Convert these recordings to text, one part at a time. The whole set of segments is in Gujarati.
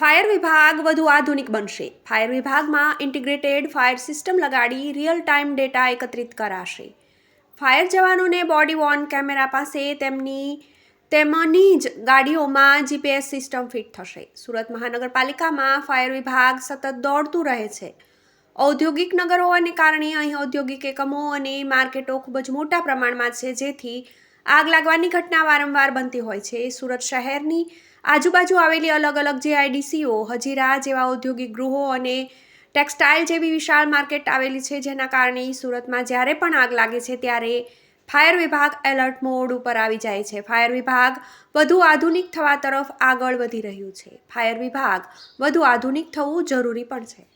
ફાયર વિભાગ વધુ આધુનિક બનશે. ફાયર વિભાગમાં ઇન્ટિગ્રેટેડ ફાયર સિસ્ટમ લગાડી રિયલ ટાઈમ ડેટા એકત્રિત કરાશે. ફાયર જવાનોને બોડી વોર્ન કેમેરા પાસે તેમની તેમની જ ગાડીઓમાં જીપીએસ સિસ્ટમ ફિટ થશે. સુરત મહાનગરપાલિકામાં ફાયર વિભાગ સતત દોડતું રહે છે. ઔદ્યોગિક નગરો હોવાને કારણે અહીં ઔદ્યોગિક એકમો અને માર્કેટો ખૂબ જ મોટા પ્રમાણમાં છે, જેથી આગ લાગવાની ઘટના વારંવાર બનતી હોય છે. સુરત શહેરની આજુબાજુ આવેલી અલગ અલગ જે આઈડીસીઓ હજીરા જેવા ઔદ્યોગિક ગૃહો અને ટેક્સટાઇલ જેવી વિશાળ માર્કેટ આવેલી છે, જેના કારણે સુરતમાં જ્યારે પણ આગ લાગે છે, ત્યારે ફાયર વિભાગ એલર્ટ મોડ ઉપર આવી જાય છે. ફાયર વિભાગ વધુ આધુનિક થવા તરફ આગળ વધી રહ્યું છે. ફાયર વિભાગ વધુ આધુનિક થવું જરૂરી પણ છે.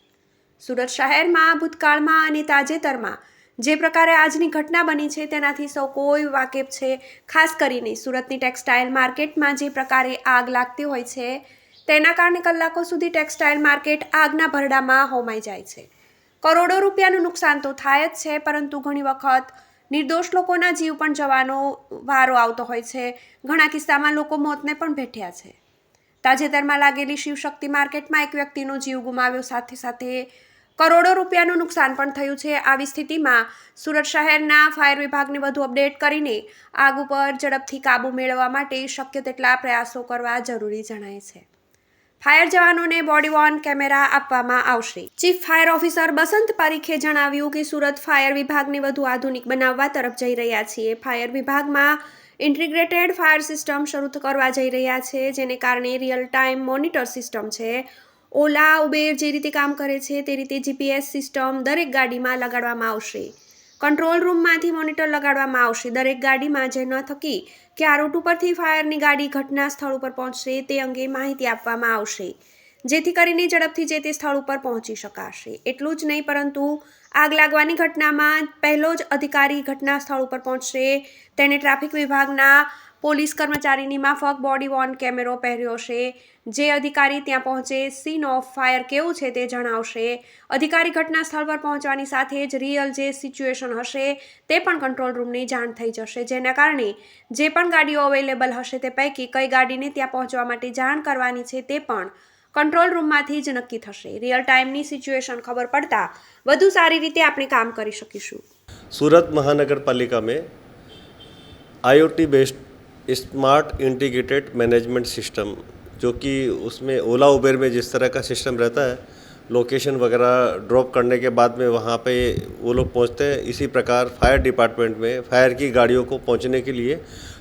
સુરત શહેરમાં, ભૂતકાળમાં અને તાજેતરમાં જે પ્રકારે આજની ઘટના બની છે, તેનાથી સૌ કોઈ વાકેફ છે. ખાસ કરીને સુરતની ટેક્સટાઇલ માર્કેટમાં જે પ્રકારે આગ લાગતી હોય છે, તેના કારણે કલાકો સુધી ટેક્સટાઇલ માર્કેટ આગના ભરડામાં હોમાઈ જાય છે. કરોડો રૂપિયાનું નુકસાન તો થાય જ છે, પરંતુ ઘણી વખત નિર્દોષ લોકોના જીવ પણ જવાનો વારો આવતો હોય છે. ઘણા કિસ્સામાં લોકો મોતને પણ ભેટ્યા છે. તાજેતરમાં લાગેલી શિવશક્તિ માર્કેટમાં એક વ્યક્તિનો જીવ ગુમાવ્યો, સાથે સાથે કરોડો રૂપિયાનું નુકસાન પણ થયું છે. આવી સ્થિતિમાં સુરત શહેરના ફાયર વિભાગને વધુ અપડેટ કરીને આગ ઉપર ઝડપથી કાબૂ મેળવવા માટે શક્ય તેટલા પ્રયાસો કરવા જરૂરી જણાય છે. ફાયર જવાનોને બોડી વોર્ન કેમેરા આપવામાં આવશે. ચીફ ફાયર ઓફિસર બસંત પારીખે જણાવ્યું કે સુરત ફાયર વિભાગને વધુ આધુનિક બનાવવા તરફ જઈ રહ્યા છીએ. ફાયર વિભાગમાં ઇન્ટિગ્રેટેડ ફાયર સિસ્ટમ શરૂ કરવા જઈ રહ્યા છે, જેને કારણે રિયલ ટાઈમ મોનિટર સિસ્ટમ છે. ઓલા, ઉબેર જે રીતે કામ કરે છે તે રીતે જીપીએસ સિસ્ટમ દરેક ગાડીમાં લગાડવામાં આવશે. કંટ્રોલ રૂમમાંથી મોનિટર લગાડવામાં આવશે. દરેક ગાડીમાં જે ન થકી કે આ રૂટ ઉપરથી ફાયરની ગાડી ઘટના સ્થળ ઉપર પહોંચશે તે અંગે માહિતી આપવામાં આવશે. જેથી કરીને ઝડપથી જે તે સ્થળ ઉપર પહોંચી શકાશે. એટલું જ નહીં, પરંતુ આગ લાગવાની ઘટનામાં પહેલો જ અધિકારી ઘટના સ્થળ ઉપર પહોંચશે. તેને ટ્રાફિક વિભાગના પોલીસ કર્મચારીની માફક બોડી વોર્ન કેમેરો પહેર્યો છે. જે અધિકારી ત્યાં પહોંચે સીન ઓફ ફાયર કેવું છે તે જણાવશે. અધિકારી ઘટના સ્થળ પર પહોંચવાની સાથે જ રિયલ જે સિચ્યુએશન હશે તે પણ કંટ્રોલ રૂમની જાણ થઈ જશે. જેના કારણે જે પણ ગાડીઓ અવેલેબલ હશે તે પૈકી કઈ ગાડીને ત્યાં પહોંચવા માટે જાણ કરવાની છે તે પણ કંટ્રોલ રૂમમાંથી જ નક્કી થશે. રિયલ ટાઈમની સિચ્યુએશન ખબર પડતા વધુ સારી રીતે આપણે કામ કરી શકીશું. સુરત મહાનગરપાલિકા મેં IoT based smart integrated management system, जो कि उसमें ओला उबेर में जिस तरह का सिस्टम रहता है, लोकेशन वगैरह ड्रॉप करने के बाद में वहाँ पे वो लोग पहुँचते हैं। इसी प्रकार फायर डिपार्टमेंट में, फायर की गाड़ियों को पहुँचने के लिए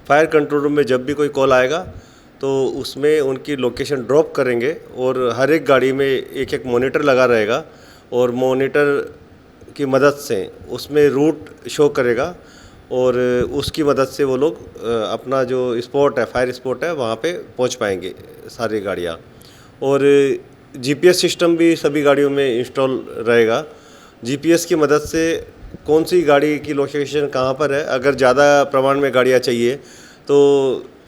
फायर कंट्रोल रूम में जब भी कोई कॉल आएगा तो उसमें उनकी लोकेशन ड्रॉप करेंगे और हर एक गाड़ी में एक एक मोनीटर लगा रहेगा और मोनीटर की मदद से उसमें रूट शो करेगा। और उसकी मदद से वो लोग अपना जो स्पॉट है, फायर स्पॉट है, वहाँ पे पहुँच पाएँगे सारी गाड़ियाँ। और जीपीएस सिस्टम भी सभी गाड़ियों में इंस्टॉल रहेगा। जीपीएस की मदद से कौन सी गाड़ी की लोकेशन कहाँ पर है? अगर ज़्यादा प्रमाण में गाड़ियाँ चाहिए तो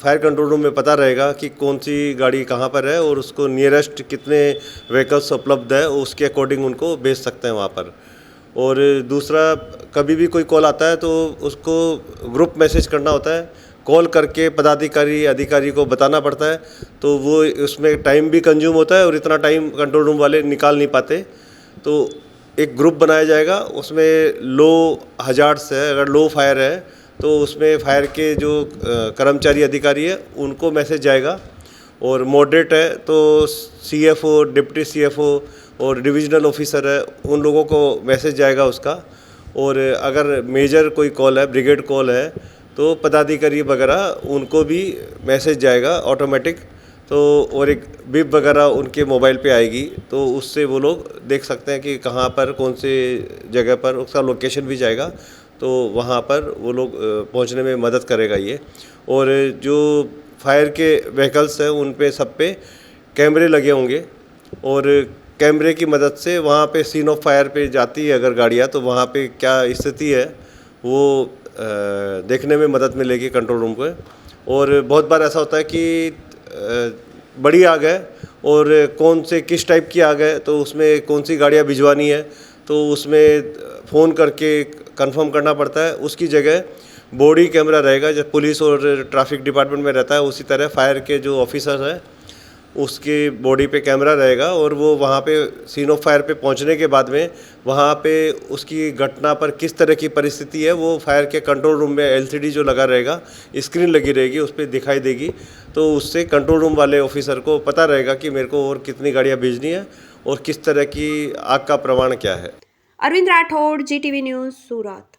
फायर कंट्रोल रूम में पता रहेगा कि कौन सी गाड़ी कहाँ पर है और उसको नियरेस्ट कितने व्हीकल्स उपलब्ध है, उसके अकॉर्डिंग उनको भेज सकते हैं वहाँ पर। और दूसरा, कभी भी कोई कॉल आता है तो उसको ग्रुप मैसेज करना होता है। कॉल करके पदाधिकारी, अधिकारी को बताना पड़ता है। तो वो उसमें टाइम भी कंज्यूम होता है और इतना टाइम कंट्रोल रूम वाले निकाल नहीं पाते। तो एक ग्रुप बनाया जाएगा, उसमें लो हजार्ड्स है, अगर लो फायर है तो उसमें फायर के जो कर्मचारी, अधिकारी है, उनको मैसेज जाएगा। और मॉडरेट है तो C F O deputy C F O और डिविजनल ऑफिसर है, उन लोगों को मैसेज जाएगा उसका। और अगर मेजर कोई कॉल है, ब्रिगेड कॉल है तो पदाधिकारी वगैरह उनको भी मैसेज जाएगा ऑटोमेटिक। तो और एक बिप वगैरह उनके मोबाइल पे आएगी तो उससे वो लोग देख सकते हैं कि कहाँ पर, कौन से जगह पर, उसका लोकेशन भी जाएगा। तो वहाँ पर वो लोग पहुँचने में मदद करेगा ये। और जो फायर के व्हीकल्स हैं, उन पे सब पे कैमरे लगे होंगे। और कैमरे की मदद से वहाँ पे सीन ऑफ़ फायर पे जाती है अगर गाड़ियाँ तो वहाँ पे क्या स्थिति है, वो देखने में मदद मिलेगी कंट्रोल रूम को। और बहुत बार ऐसा होता है कि बड़ी आग है और कौन से, किस टाइप की आग है तो उसमें कौन सी गाड़ियाँ भिजवानी है तो उसमें फ़ोन करके कंफर्म करना पड़ता है। उसकी जगह बॉडी कैमरा रहेगा, जब पुलिस और ट्रैफ़िक डिपार्टमेंट में रहता है, उसी तरह फायर के जो ऑफिसर हैं उसके बॉडी पे कैमरा रहेगा और वो वहाँ पे सीन ऑफ़ फायर पे पहुँचने के बाद में वहाँ पे उसकी घटना पर किस तरह की परिस्थिति है, वो फायर के कंट्रोल रूम में एलसीडी जो लगा रहेगा स्क्रीन लगी रहेगी, उस पर दिखाई देगी। तो उससे कंट्रोल रूम वाले ऑफिसर को पता रहेगा कि मेरे को और कितनी गाड़ियाँ भेजनी है और किस तरह की आग का प्रमाण क्या है। अरविंद राठौड़ जी न्यूज़ सूरत।